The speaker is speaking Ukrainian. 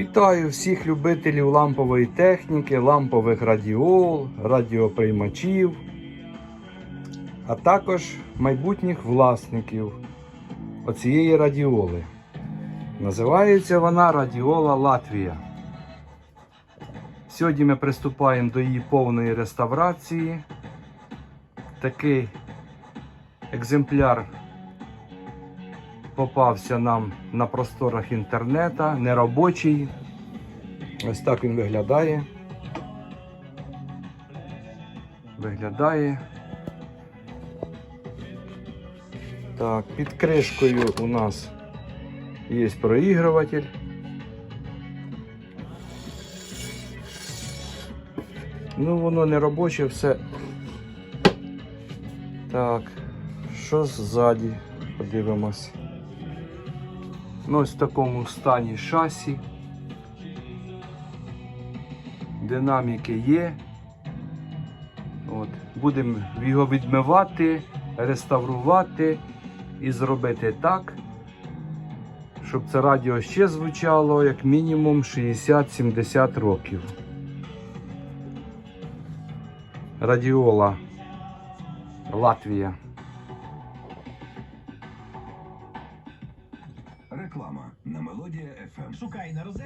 Вітаю всіх любителів лампової техніки, лампових радіол, радіоприймачів, а також майбутніх власників оцієї радіоли. Називається вона Радіола Латвія. Сьогодні ми приступаємо до її повної реставрації. Такий екземпляр попався нам на просторах інтернета, неробочий. Ось так він виглядає. Виглядає. Так, під кришкою у нас є проігруватель. Ну, воно не робоче, все. Так, що ззаді? Подивимось. Ну, ось в такому стані шасі. Динаміки є. От. Будемо його відмивати, реставрувати і зробити так, щоб це радіо ще звучало як мінімум 60-70 років. Радіола Латвія. Реклама на Мелодія FM. Шукай на розет.